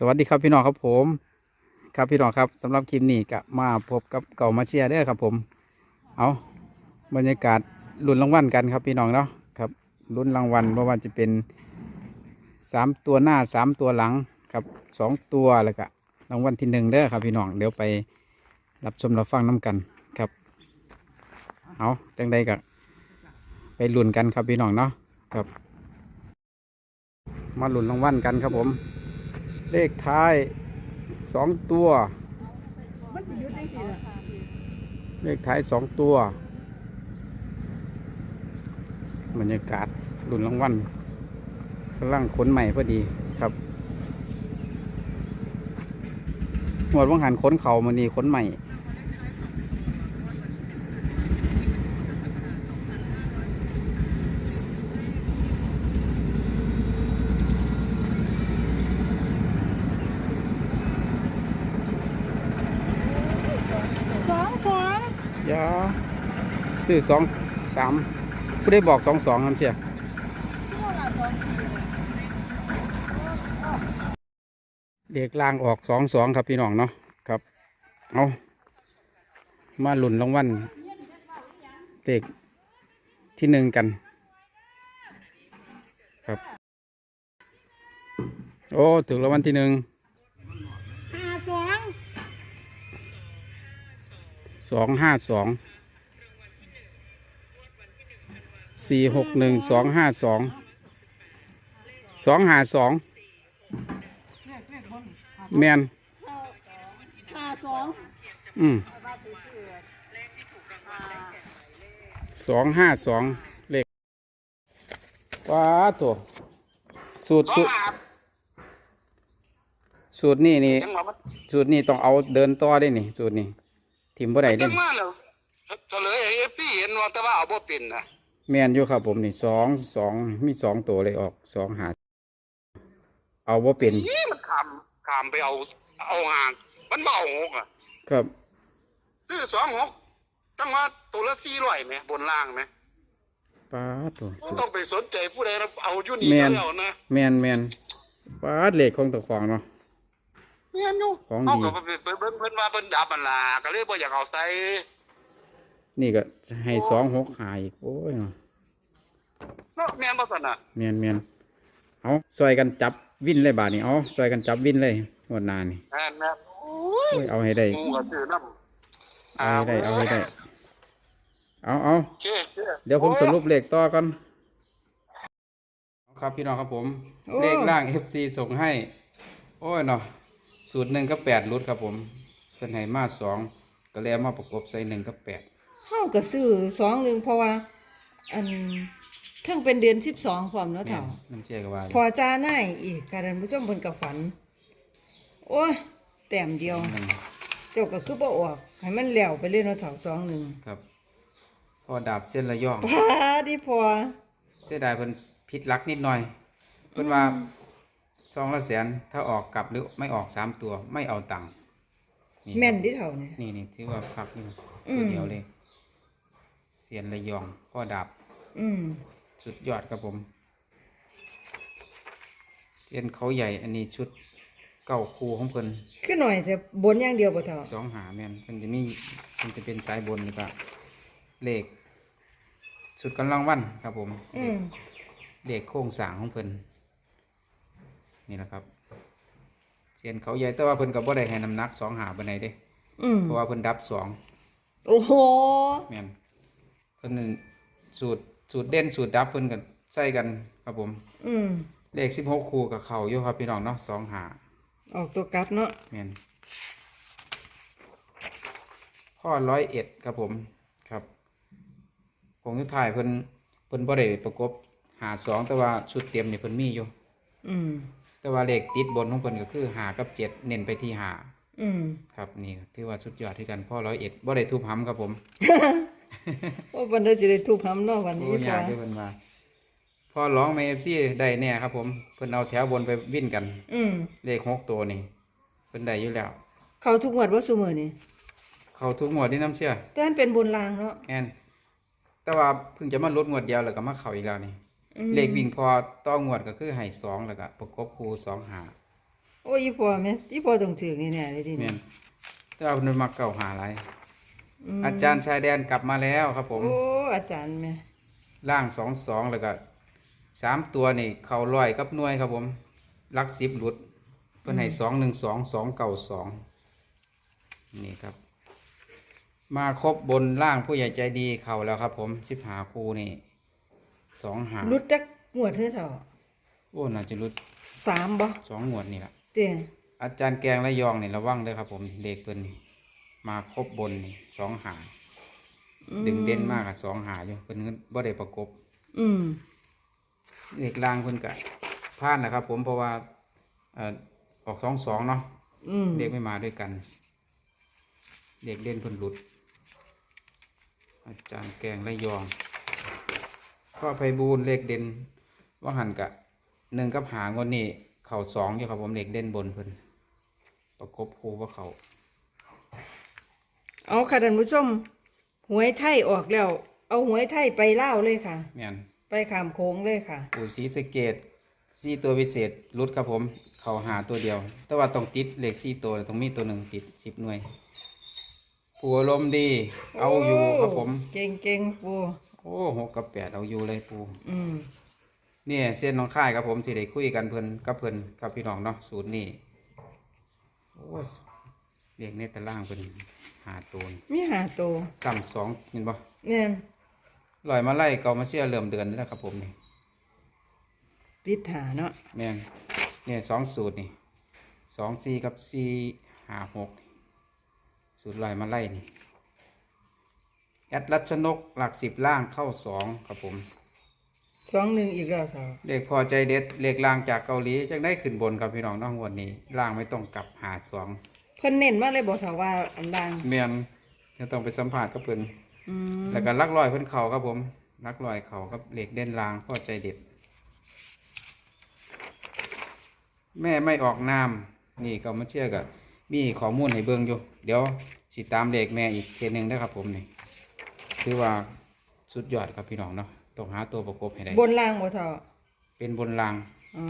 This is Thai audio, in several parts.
สวัสดีครับพี่น้องครับผม ครับพี่น้องครับสำหรับคลิปนี้ก็มาพบกับเก่ามาเชียร์ด้ครับผม เอาบรรยากาศลุ้นรางวัลกันครับพี่น้องเนาะครับลุ้นรางวัลเพราะว่าจะเป็นสามตัวหน้าสามตัวหลังครับสองตัวแล้วก็รางวัลที่หนึ่งเด้อครับพี่น้องเดี๋ยวไปรับชมรับฟังน้กันครับ เอาจังใดก็ไปลุ้นกันครับพี่น้องเนาะครับ มาลุ้นรางวัลกันครับผม เลขท้ายสองตัวเลขท้ายสองตัวบรรยากาศรุ่นรางวัลกำลังขนใหม่พอดีครับหมวดว่างหันขนเข่ามานี่ขนใหม่ สองสอง ยาซื้อสองสามผู้ได้บอกสองสองครับเชียเด็กลางออกสองสองครับพี่น้องเนาะครับเอามาหลุนรางวัลเด็กที่หนึ่งกัน ครับ โอ้ถึงรางวัลที่หนึ่ง สองห้าสองสี่หกหนึ่งสองห้าสองสองห้าสองแมนห้าสองอืมสองห้าสองเลขว้าตัวสูตรสูตรสูตรนี่นี่ยังว่ามันสูตรนี่ต้องเอาเดินต่อได้นี่ สูตรนี่ ทิมบ่ได้เด้ยันี่งมาแล้วเฉลยเอฟซีเห็นว่าแต่ว่าเอาบ่เป็นนะแมนอยู่ครับผมนี่สองสองมีสองตัวเลยออกสองหาเอาว่าเป็นนี่มันขามขามไปเอาเอาหางมันบ่เอาหกอะครับซื้อสองหกตั้งว่าตัวละสี่ร้อยไหมบนล่างไหมป้าดตัวบ่สุดต้องไปสนใจผู้ใดนะเอาอยู่นี่แม่นแล้วนะแมนแมนป้าดเหล็กของตะขวางเนาะแม่นอยู่ของเอาดี ก็ไปเพิ่นเพิ่นเพิ่นว่าเพิ่นดับมันล่ะก็เลยบ่อยากเอาใส่นี่ก็ให้สองหกหาอีกโอ้ยเนาะเนาะแม่นบ่ซั่นน่ะแมนแมนเอาซอยกันจับวินเลยบาทนี่เอาซอยกันจับวินเลยงวดหนานี่แม่นแม่นโอ้ยโอ้ยเอาให้ได้หมูก็ซื้อน้ำเอาให้ได้เอาให้ได้ เอาเอาโอเคโอเคเดี๋ยวผมสรุปเลขต่อกันครับพี่น้องครับผม เลขล่าง FC ส่งให้ โอ้ยเนาะ สูตรหนึ่งก็แปดรุดครับผมเป็นให้มาสองก็เลยเอามาประกบใส่หนึ่งก็แปดเฮาก็ซื้อสองหนึ่งเพราะว่า อันเทั้งเป็นเดือนสิบสองพร้อมเนาะแม่เถ่านน้ำเชี่ยก็ว่าพอจ้าหน้ายอีกการผู้ชมเพิ่นกับฝัน โอ้ยแต้มเดียว หนึ่งเจ้าก็คือบ่ออกให้มันแล้วไปเลยเนาะเถ่าสองหนึ่งครับ พอดาบเส้นระย่อง พาดิพอ เสียดายเพิ่นพิษลักนิดหน่อยเพิ่นว่าซ องละแสนถ้าออกกลับหรือไม่ออกสามตัวไม่เอาตังค์นี่แม่นดิเถ่าเนี่ย นี่นี่ที่ว่าพักนี่อืตัวม เดียวเลยเสียนระยองพ่อดาบอืมสุดยอดครับผมเทียนเขาใหญ่อันนี้ชุดเก้าคูของเพิ่นคือหน่อยแต่บนอย่างเดียวบ่เถ่า สองหาแม่นเพิ่นจะมีเพิ่นจะเป็นสายบนแล้วก็เลขชุดกำลังวันครับผม อืมเลขโค้งสร้างของเพิ่น นี่แหละครับเทียนเขาใหญ่แต่ว่าเพิ่นก็บ่ได้ให้น้ำหนักสองหาปานใดเด้อืมเพราะว่าเพิ่นดับสองโอ้โหแม่นเพิ่นนั่นสูตรสูตรเด่นสูตรดับเพิ่นก็ใส่กันครับผม อืมเลขสิบหกคู่กับเขาอยู่ครับพี่น้องเนาะสองหาออกตัวกลับเนาะแม่นข้อร้อยเอ็ดครับผมครับผมทุกถ่ายเพิ่นเพิ่นบ่ได้ประกบหาสองแต่ว่าชุดเต็มนี่เพิ่นมีอยู่ อืม แต่ว่าเลขติดบนของเพิ่นก็คือหากับเจ็ดเน้นไปที่หาอืมครับนี่ถือว่าสุดยอดที่กันพ่อร้อยเอ็ดบ่ได้ทุบห้ำครับผมโอ้วันนี้จะได้ทุบหำเนาะวันนี้โอ้พยาอกที่เพิ่นมาพ่อร้องในเอฟซีได้แน่ครับ ผมเพิ่นเอาแถวบนไปวิ่นกัน อืมเลขหกตัวนี่เพิ่นได้อยู่แล้ว เขาทุกงวดว่าซุมือนี่เขาทุกหมวดที่น้ำเชื่อแต่มันเป็นบนรางเนาะแอนแต่ว่าเพิ่งจะมาลดงวดเดียวแล้วก็มาเข้าอีกแล้วนี่อืม เลขวิ่งพอต้องงวดก็คือให้สองแล้วก็ประกบคูสองหาโอ้ยอีพ่อแม่อีพ่อต้องถือนี่แน่เลยทีแม่นี้นแต่เอาเพิ่นมาเก่าหาหลายมอาจารย์ชายแดนกลับมาแล้วครับผม โอ้อาจารย์แม่ล่างสองสองแล้วก็สามตัวนี่เข่าลอยกับหน่วยครับผมลักสิบหลุดเพิ่นให้สองหนึ่งสองสองเก่าสองนี่ครับ มาครบบนล่างผู้ใหญ่ใจดีเข่าแล้วครับผมสิบหาคูนี่ สองหารุดจักงวดเท่าเท่าโอ้น่าจะหลุดสามบ่สองงวดนี่แหละเตี้ยอาจารย์แกงและยองนี่ระวังเด้อครับ ผมเลขเพิ่นนี่มาครบบนนี่สองหาอืมดึงเด่นมากอะสองหาอยู่เพิ่นบ่ได้ประกบ อืมเลขล่างเพิ่นกะพลาดนะครับ ผมเพราะว่าเอ่อออกสองสองเนาะอืมเลขไม่มาด้วยกันเลขเด่นเพิ่นหลุด อาจารย์แกงและยอง พ่อไพบูลย์เลขเด่นว่าหันกะหนึ่งกับหางวดนี้เข่าสองอยู่ครับผมเลขเด่นบนเพิ่นประกบคู่ว่าเขาเอาค่ะท่านผู้ชมหวยไทยออกแล้ว เอาหวยไทยไปเล่าวเลยค่ะ แม่นไปขามโค้งเลยค่ะ ปู่ศรีสะเกดสี่ตัวพิเศษรุดครับผม เขาหาตัวเดียว แต่ว่าต้องติดเลขสี่ตัวต้องมีตัวหนึ่งติดสิบหน่วยปู่อารมณ์ดี เอาอยู่ครับผม เก่งเก่งๆปู โอ้หกกับแปดเอาอยู่เลยปู่อืมเนี่ยเส้นน้องค่ายครับผมที่ได้คุยกันเพิ่นกับเพิ่นกับพี่น้องเนาะสูตรนี้โอ้ยเรียกในตารางเพิ่นหาตัวนี่มีหาตัวซ้ำสองเห็นบ่แม่นลอยมาไล่เกามาเสียเริ่มเดือนนี่แหละครับผมนี่ติดหาเนาะแม่นเนี่ยสองสูตรนี่สองสี่กับสี่หาหกสูตรลอยมาไล่นี่ แอดรัชนกหลักสิบล่างเข้าสองครับผมสองหนึ่งอีกแล้วสาวเลขพอใจเด็ดเลขล่างจากเกาหลีจังได้ขึ้นบนครับพี่น้องน้องวันนี้ล่างไม่ต้องกลับหาสองเพิ่นเน้นมาเลยบอกสาวว่าอันดังเมียนจะต้องไปสัมผัสกับเพิ่นอืมแล้วก็ลักลอยเพิ่นเขาครับผมลักลอยเขากับเหล็กเด่นลางพอใจเด็ด แม่ไม่ออกนามนี่ก็มาเชื่อกับมีข้อมูลให้เบิ่งอยู่ เดี๋ยวสิตามเด็กแม่อีกเทียหนึงนะครับผมนี่ คือว่าสุดยอดครับพี่น้องเนาะต้องหาตัวประกบให้ได้บนล่างบ่เท่าเป็นบนรางอ๋อ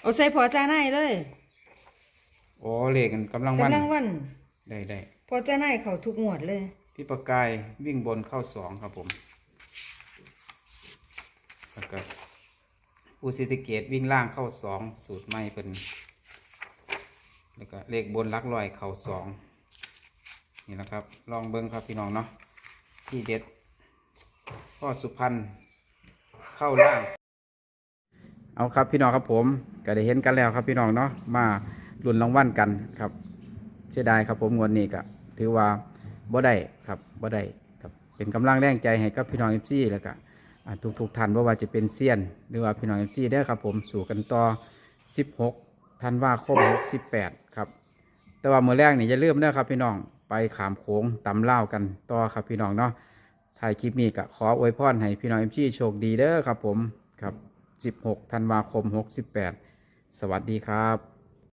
เอาใส่พอจ้าไนายเลยโอ้เลขกันกำลังวันกำลังวันได้ได้พอจ้าไนายเขาทุกงวดเลยพี่ประกายวิ่งบนเข้าสองครับผมแล้วก็ผู้สิติเกตวิ่งล่างเข้าสองสูตรไม่เป็นแล้วก็เลขบนลักลอยเข่าสองนี่นะครับ ลองเบิ้งครับพี่น้องเนาะ ที่เด็ด พ่อสุพรรณเข้าล่าง เอาครับพี่น้องครับผมก็ได้เห็นกันแล้วครับพี่น้องเนาะมาลุ้นรางวัลกันครับ เสียดายครับผมงวดนี้ก็ถือว่าบ่ได้ครับบ่ได้ครับเป็นกำลังแรงใจให้กับพี่น้องเอฟซีแล้วก็อ่าทุกๆท่านว่าว่าจะเป็นเซียน หรือว่าพี่น้องเอฟซีได้ครับผมสู่กันต่อ 16 ธันวาคม68 ครับ แต่ว่ามือแรกนี่อย่าลืมนะครับพี่น้อง ไปขามโค้งตำเล่ากันต่อครับพี่น้องเนาะถ่ายคลิปนี้ก็ขออวยพรให้พี่น้องเอ็มชีโชคดีเด้อครับผมครับ 16 ธันวาคม 68 สวัสดีครับ